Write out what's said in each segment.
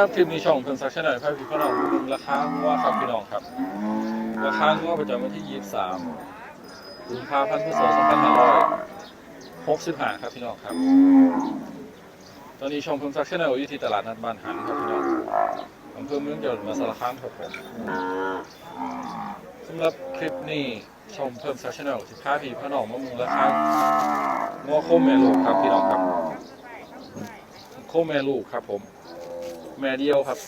ครับคลิปนี้ช่องเพิ่นซักชั่นหน่อยพาพี่พี่น้องดูราคางัวครับพี่น้องครับ ราคางัวประจำวันที่ 23กุมภาพันธ์พศ2565ครับพี่น้องครับ ตอนนี้ช่องเพิ่นซักชั่นหน่อยอยู่ที่ตลาดนัดบ้านหันครับพี่น้องอำเภอเมืองจังหวัดมหาสารคามครับผมสำหรับคลิปนี้ช่องเพิ่มซักชั่นหน่อยสิพาพี่พี่น้องมามุงราคางัวโคมแม่ลูกครับพี่น้องครับโคแม่ลูกครับผม แม่เดียวครับ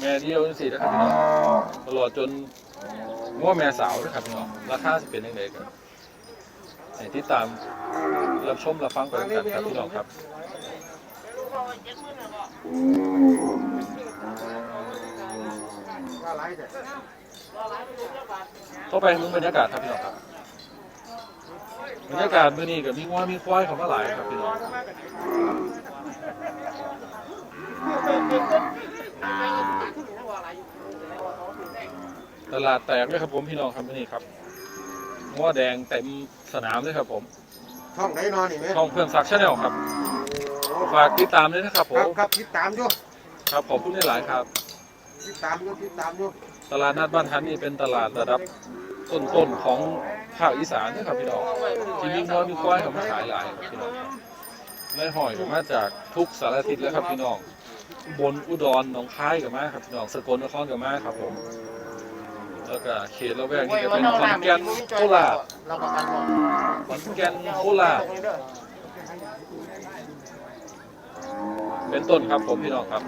แม่เดียวสี่นะครับพี่น้องตลอดจนง้อแม่สาวนะครับพี่น้องราคาจะเป็นยังไงกันให้ติดตามรับชมรับฟังไปด้วยกันครับพี่น้องครับต่อไปมึงบรรยากาศครับพี่น้องครับ บรรยากาศมื้อนี้ก็มีง้อมีควายเขามาหลายครับพี่น้องตลาดแตกเลยครับผมพี่น้องครับมื้อนี้ครับง้อแดงเต็มสนามเลยครับผมช่องไหนนอนนี่ไหมช่องเพื่อนซักชาแนลครับฝากติดตามด้วยนะครับผครับมครับติดตามอยู่ครับขอบคุณหลายๆครับ ติดตามอยู่ติดตามอยู่ตลาดนัดบ้านทันนี่เป็นตลาดระดับ ต้นๆของภาคอีสานนะครับพี่น้องที่มีง้อมีควายเขามาขายหลายครับพี่น้องครับในหอยก็มาจากทุกสารทิศแล้วครับพี่น้องบนอุดรหนองคายกับมาครับพี่น้องสกลนครกับมาครับผมแล้วก็เขตละแวกนี้ก็เป็นขอนแก่นโคราชเราประกันหมดขอนแก่นโคราชเป็นต้นครับผมพี่น้องครับ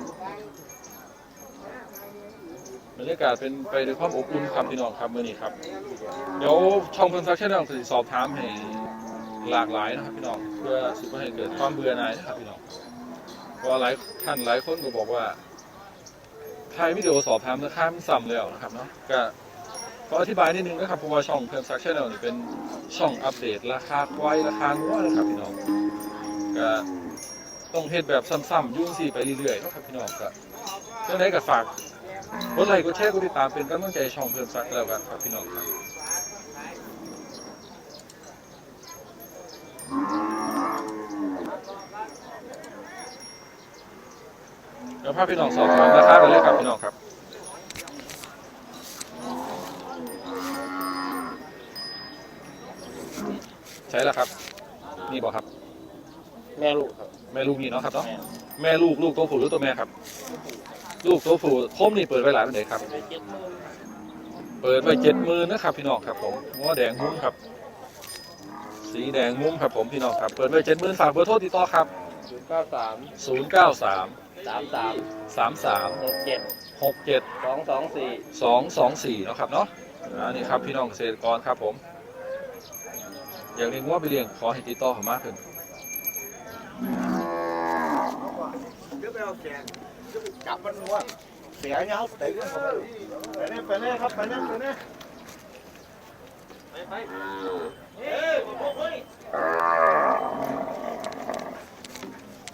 บรรยากาศเป็นไปด้วยความอบอุ่นครับพี่น้องครับมื่อนี้ครับ เดี๋ยวช่องเพิ่นซักชั่นองสอบถามให้หลากหลายนะครับพี่น้องเพื่อสิบ่ให้เกิดความเบื่อหน่ายนะครับพี่น้องเพราะหลายท่านหลายคนก็บอกว่าถ่ายวิดีโอสอบถามราคามันซ้ำแล้วนะครับเนาะก็ขออธิบายนิดนึงนะครับเพราะว่าช่องเพิ่มซักชั่นนี่เป็นช่องอัปเดตราคาควายราคางัวนะครับพี่น้องก็ต้องเฮ็ดแบบซ้ำๆยุ่งสี่ไปเรื่อยๆนะครับพี่น้องก็เรื่องไหนก็ฝาก กดไลค์กดแชร์กดติดตามเป็นกำลังใจให้ช่องเพิ่มซักแล้วกันครับพี่น้องครับเดี๋ยวพาพี่น้องสอบถามราคากันเลยครับพี่น้องครับใช่แล้วครับ นี่บอกครับ แม่ลูกครับ แม่ลูกนี่เนาะครับเนาะแม่ลูกลูกตัวผู้หรือตัวแม่ครับ ลูกตัวผู้คมนี่เปิดไว้หลายเป็นไหนครับ เปิดไว้เจ็ดหมื่นนะครับ พี่น้องครับผมหัวแดงมุ้งครับ สีแดงมุ้งครับผมพี่น้องครับ เปิดไว้เจ็ดหมื่นฝากเบอร์โทรติดต่อครับศูนย์เก้าสามศูนย์เก้าสามสามสามสามสามหกเจ็ดหกเจ็ดสองสองสี่สองสองสี่เนาะครับเนาะอันนี้ครับพี่น้องเกษตรกรครับผม อยากเลี้ยงวัวไปเลี้ยงขอให้ติดต่อเขามากขึ้นเดี๋ยว ไปเอาแกนจับมันหัวเสียเงาเตะกันไปเนี่ยไปเนี่ยครับไปเนี่ยไปเนี่ยไปไปเฮ้ยพวกเฮ้ย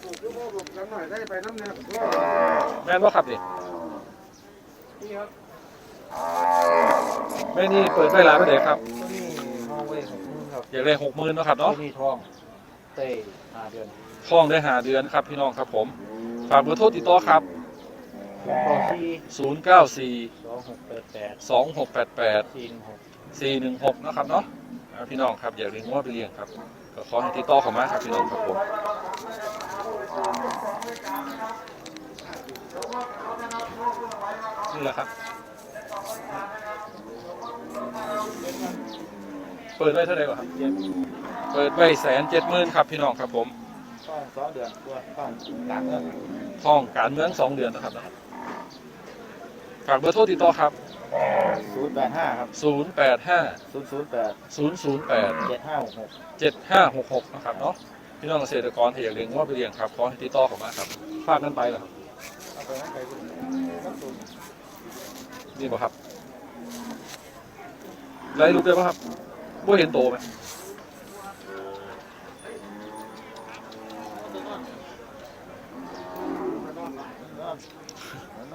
ปลูกด้วยพวกปลูกกันหน่อยได้ไปน้ำเนี่ยแม่นว่าครับนี่นี่ครับแม่นี่เปิดไว้ร้านไปไหนครับนี่มองไว้ของคุณครับอยากได้หกหมื่นเนาะครับเนาะนี่ทองเต้ห้าเดือนท้องได้หาเดือนครับพี่น้องครับผม ฝากเบอร์โทรติดต่อครับทอที่0 9 4 สองหกแปดแปด2 6 8 8 สี่หนึ่งหก 4 1 6 นะครับเนาะอ่าพี่น้องครับอยากเลี้ยงวัวไปเลี้ยงครับ ก็ขอให้ติดต่อเข้ามาครับพี่น้องครับผม นี่แหละครับ เปิดไว้เท่าไหร่ครับเจ็ดเปิดไว้แสนเจ็ดหมื่นครับพี่น้องครับผม ทองสองเดือนตัวทองต่างเงินท้องการเมืองสองเดือนนะครับนะฝากเบอร์โทรติดต่อครับ ศูนย์แปดห้าครับ0 8 5 ศูนย์ศูนย์แปด0 0 8 เจ็ดห้าหกหก 7 5 6 6 นะครับเนาะพี่น้องเกษตรกรที่อยากเลี้ยงว่าไปเลี้ยงครับขอให้ติดต่อเข้ามาครับฝากกันไปเหรอครับเอาไปให้ใครดูครับผมนี่ป่ะครับไล่ลูกได้ป่ะครับว่าเห็นโตไหม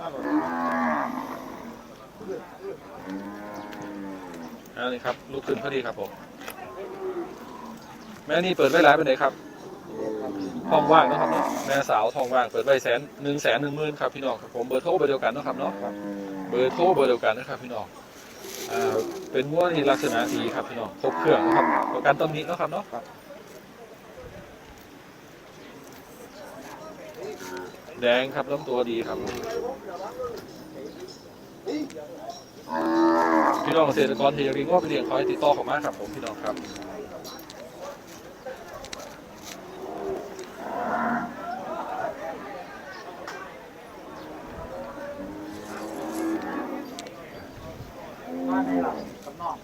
อันนี้ครับลูกขึ้นพอดีครับผมแม่นี่เปิดไว้หลายเป็นไหนครับทองว่างนะครับเนาะแม่สาวทองว่างเปิดไว้แสนหนึ่งแสนหนึ่งหมื่นครับพี่น้องครับผมเบอร์โทรเบอร์เดียวกันนะครับเนาะเบอร์โทรเบอร์เดียวกันนะครับพี่น้องเป็นง้วที่ลักษณะดีครับพี่น้องครบเครื่องนะครับประกันตำหนิเนะครับเนาะ แดงครับลำตัวดีครับ พี่น้องเกษตรกรที่อยากเลี้ยงว่าไปเลี้ยงคอยติดต่อเของมาครับผมพี่น้องครับ มาในหลังกับนอก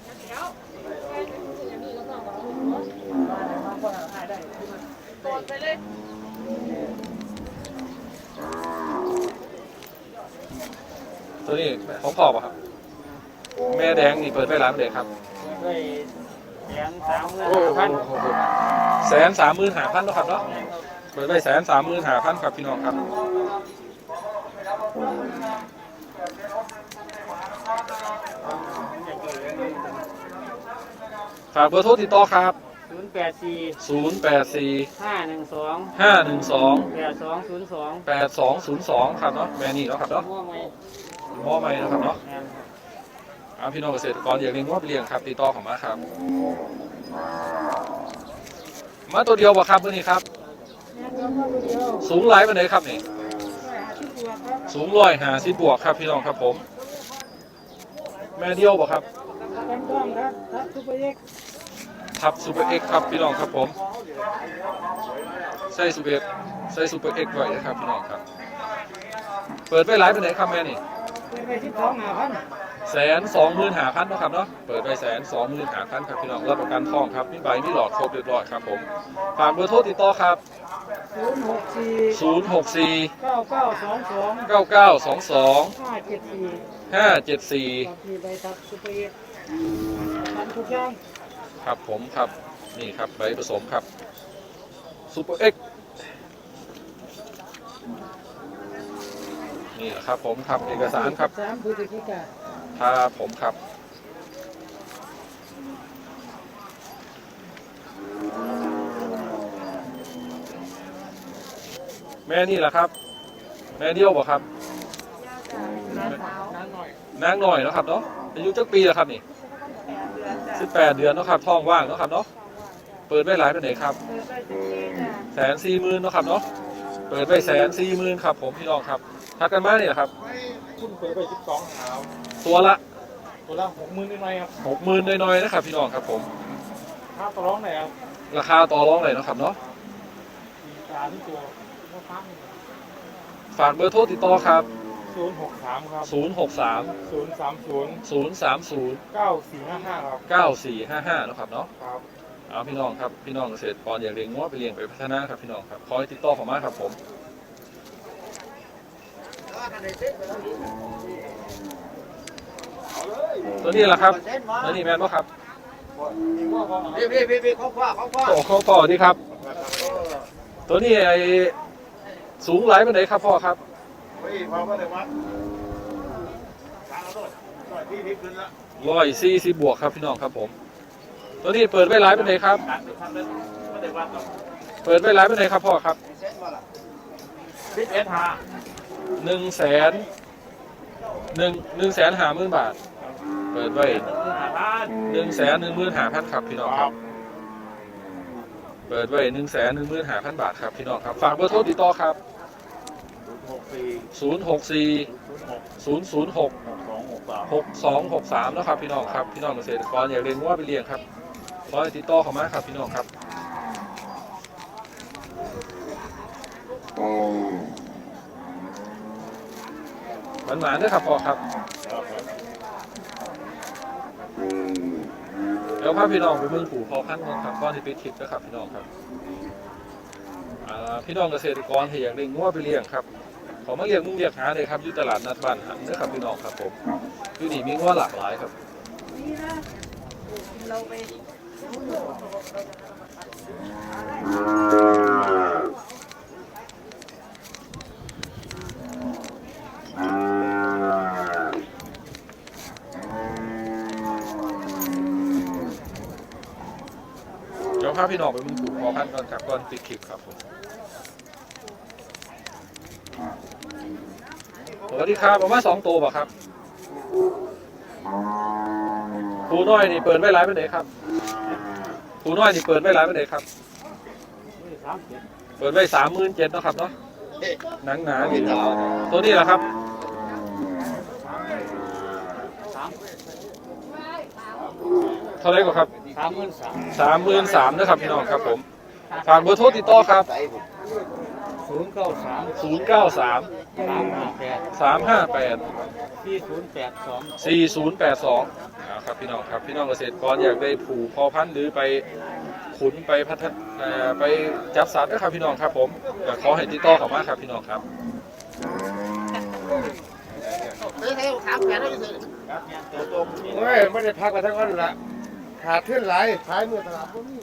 ตัวนี้ของพ่อป่ะครับ แม่แดงนี่เปิดไว้ร้านเด็กครับด้วยแสนสามหมื่นห้าพันแสนสามหมื่นหาพันแล้วครับเนาะเปิดไว้แสนสามหมื่นหาพันครับพี่น้องครับฝากเบอร์โทรติดต่อครับ ศูนย์แปดสี่084 ห้าหนึ่งสอง512 แปดสองศูนย์สอง8202 ครับเนาะแม่นี่เนาะครับเนาะมั่วไหม หม้อใหม่นะครับเนาะครับเอาพี่น้องเกษตรกรอยากเลี้ยงว่าไปเลี้ยงครับติดต่อข้ามาครับ มาตัวเดียวบ่ครับเมื่อนี้ครับ สูงหลายปานใดครับนี่สูงร้อยหาสิบบวกครับพี่น้องครับผม แม่เดียวบ่ครับขับซุปเปอร์เอ็กซ์ทับซูเปอร์เอ็กครับพี่น้องครับผมใส่ซูเปอร์ใส่ซูเปอร์เอ็กไว้นะครับพี่น้องครับ เปิดไปหลายปานใดครับแม่นี่ เป็นไปที่สองห้าพันแสนสองหมื่นหาพันนาะครับเนาะเปิดไปแสนสองหมื่นหาพันครับพี่น้องรับประกันทองครับมีใบมีหลอดครบเรียบร้อยครับผมฝากเบอร์โทรติดต่อครับ ศูนย์หกสี่064 เก้าเก้าสองสอง9922 ห้าเจ็ดสี่574 กับมีใบทับซุปเปอร์เอ็กซ์ทำทุกอย่างครับผมครับนี่ครับใบผสมครับซูเปอร์เอ็ก นี่แหละครับ ผมครับเอกสารครับสามพฤศจิกาครับผมครับแม่นี่แหละครับ แม่เดียวบ่ครับน้ำหน่อยนางหน่อยเนาะครับเนาะอายุจักปีแล้วครับนี่สิบแปดเดือนเนาะครับท้องว่างเนาะครับเนาะเปิดไว้หลายเป็นไหนครับแสนสี่หมื่นเนาะครับเนาะเปิดไว้แสนสี่หมื่นครับ ผมพี่น้องครับ ทักกันมาเนี่ยครับ คุณเปิดไปสิบสองหาวตัวละตัวละหกหมื่นนิดหน่อยครับหกหมื่นน้อยๆนะครับพี่น้องครับผมค่าตัวร้องไหนครับราคาต่อรองเลยเนาะครับเนาะมีการที่ตัวว่าฟังฝากเบอร์โทรติดต่อครับศูนย์หกสามครับ 0 6 3ศูนย์สามศูนย์0 3 0เก้าสี่ห้าห้าครับ 9 4 5 5นาะครับเนาะครับเอาพี่น้องครับพี่น้องเกษตรกรอยากเลี้ยงง้อไปเลี้ยงไปพัฒนาครับพี่น้องครับขอให้ติดต่อเข้ามาครับผม ตัวนี้แหละครับตัวนี้แมนป่ครับพี่พี่พี่พี่เขาพ่อเขาพ่อโอ้เขาพ่อดีครับ ตัวนี้ไอสูงหลายเป็นไหนครับพ่อครับเฮ้ยพ่อเลยวัดทางเราด้วยหน่อยพี่พี่ขึ้นละร้อยสี่สิบบวกครับพี่น้องครับผม ตัวนี้เปิดไว้หลายเป็นไหนครับ เปิดไว้หลายเป็นไหนครับพ่อครับพี่เอสหา หนึ่งแสนหนึ่งหนึ่งแสนห้าหมื่นบาท เปิดไว้หนึ่งแสนหนึ่งหมื่นห้าพันครับพี่น้องครับ เปิดไว้หนึ่งแสนหนึ่งหมื่นห้าพันบาทครับพี่น้องครับฝากเบอร์โทรติดต่อครับศูนย์หกสี่ศูนย์หกศูนย์ศูนย์หกหกสองหกสามนะครับพี่น้องครับพี่น้องเกษตรกรอยากเรียนว่าไปเลี้ยงครับขอให้ติดต่อเข้ามาครับพี่น้องครับ หวานหวานๆด้วยครับพ่อครับ เดี๋ยวพาพี่น้องไปเมืองปู่พอพันธุ์ก่อนครับก่อนที่ไปทริปนะครับพี่น้องครับอ่าพี่น้องเกษตรกรที่อยากเลี้ยงงัวไปเลี้ยงครับขอมาเลี้ยงมุ่งเลี้ยงหาเลยครับอยู่ตลาดนัดบ้านหันนะครับพี่น้องครับผมอยู่นี่มีงัวหลากหลายครับเราไป ดี๋ยวพาพี่น้องไปมึงปลูกพอพันก่อนครับก่อนติดคลิปครับผมสวัสดีครับผมว่าสองตัวป่ะครับครูน้อยนี่เปิดไว้ร้ายไปไหนครับครูน้อยนี่เปิดไว้ร้ายไปไหนครับ เปิดไว้สามหมื่นเจ็ดนะครับเนาะหนังหนาดีตัวนี้แหละครับ เท่าไหรก็ครับสามหมื่นสามสามหมื่นสามนะครับพี่น้องครับผมฝากเบอร์โทรติดต่อครับศูนย์เก้าสามศูนย์เก้าสามสามห้าแปดสามห้าแปดสี่ศูนย์แปดสองสี่ศูนย์แปดสองครับพี่น้องครับพี่น้องเกษตรกรอยากได้ผูกพอพันธุ์หรือไปขุนไปพัฒนาเอ่อไปจับสัตว์นะครับพี่น้องครับผมก็ขอให้ติดต่อเข้ามาครับพี่น้องครับเฮ้ยไม่ได้พักมาทั้งวันละ ขาดขึ้นหลายขายมือตลาดพวกนี้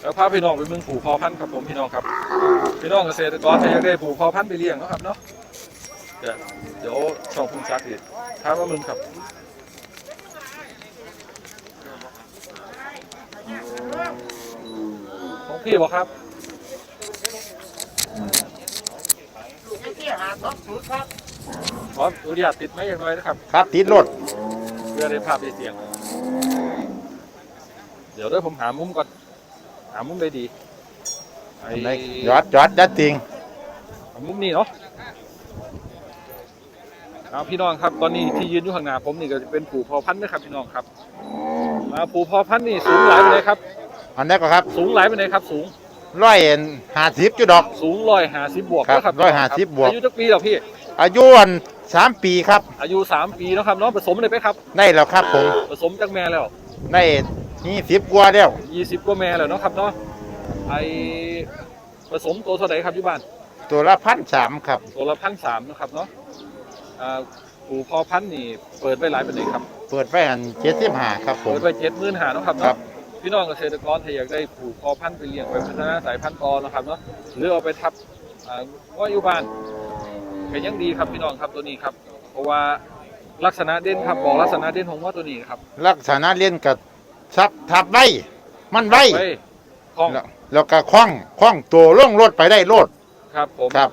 แล้วพาพี่น้องไปเมืองผูกพอพันธุ์ครับผมพี่น้องครับ พี่น้องเกษตรกรถ้าอยากได้ผูกพอพันธุ์ไปเลี้ยงเนาะครับเนาะเดี๋ยวเดี๋ยวช่องพุ่งซักดิถามว่ามึงครับของพี่บอกครับ ขออนุญาตติดไหมอย่างไรนะครับ ครับติดรถเพื่อได้ภาพได้เสียง เดี๋ยวด้วยผมหามุมก่อน หามุมได้ดีไอ้ยอดยอดยัดติงหามุมนี้เนาะเอาพี่น้องครับตอนนี้ที่ยืนอยู่ข้างหน้าผมนี่ก็จะเป็นผูพอพันธุ์นะครับพี่น้องครับมาผูพอพันธุ์นี่สูงหลายไปเลยครับ อันนี้ก็ครับ สูงหลายไปเลยครับ สูง ร้อยห้าสิบจุดดอก สูงร้อยห้าสิบบวกครับนะ150บวก อายุจักปีแล้วพี่ อายุอันสามปีครับ อายุสามปีแล้วครับเนาะผสมเลยไหมครับ ได้แล้วครับผม ผสมจากแม่แล้วได้นี่สิบกว่าแล้วยี่สิบกว่าแม่แล้วเนาะครับเนาะ ไอผสมตัวเท่าไหร่ครับที่บ้าน ตัวละพันสามครับ ตัวละพันสามนะครับเนาะอ่าปู่พอพันธุ์นี่เปิดไปหลายประเด็นครับ เปิดไว้อันเจ็ดสิบห้าครับผม เปิดไปเจ็ดหมื่นหาเนาะครับครัเนาะบ พี่น้องเกษตรกรถ้าอยากได้ผูกพอพันธุ์ไปเลี้ยงไปพัฒนาสายพันธุ์ต่อนะครับเนาะหรือเอาไปทับอ่าว่าอยู่บ้านเป็นยังดีครับพี่น้องครับตัวนี้ครับ เพราะว่าลักษณะเด่นครับบอกลักษณะเด่นของว่าตัวนี้ครับ ลักษณะเล่นกับซับทับไว้มันไว้ไว้คล้องแล้วแล้วก็คล้องคล้องตัวล่องรถไปได้รถครับผมครับ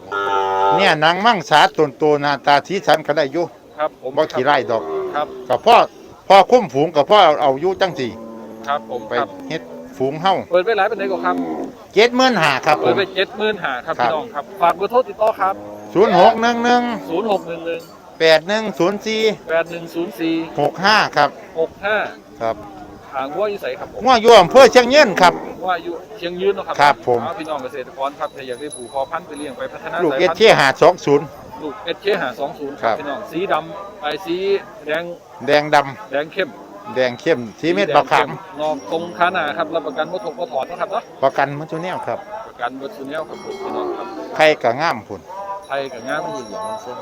เนี่ยนางมั่งสาตนโตหนาตาทีสันก็ได้อยู่ครับผมบ่ขี้ไร่ดอกครับกับพ่อพ่อคุ้มฝูงกับพ่อเอาเอาอยู่จังสี่ ครับผมไปครับเฮ็ดฝูงเฮาเปิดไปหลายประเด็นก็ครับเจ็ดหมื่นหาครับผเปิดม ไปเจ็ดหมื่นหาครับครับ พี่น้องครับฝากเบอร์โทรติดต่อครับศูนย์หกหนึ่งหนึ่งศูนย์หกหนึ่งหนึ่งแปดหนึ่งศูนย์สี่แปดหนึ่งศูนย์สี่หกห้าครับหกห้าครับทางว่าอยู่ใสครับผมมั่วยวมเพื่อเชียงยืนครับ ว่าอยู่เชียงยืนเนาะครับครับผม เอาพี่น้องเกษตรกรครับถ้าอยากได้ผูกคอพันธุ์ไปเลี้ยงไปพัฒนาลูกสายเอสพันเทียธุ์หาสองศูนย์ ลูกเอชเคหาสองศูนย์คครัรับ บพี่น้องสีดำไอสีแดงแดงดแดงเข้มำ แดงเข้มสีเม็ดแดงบักขามเข้นอกตรงขาหน้าครับรับประกันว่าถกว่าถอดนะครับเนาะประกันมันตัวเนี้ยครับ ประกันวัตถุแนวครับผมพี่น้องครับใครก็ง่ามพุ่นไทยกับงานมันอยู่หลังมันเส้น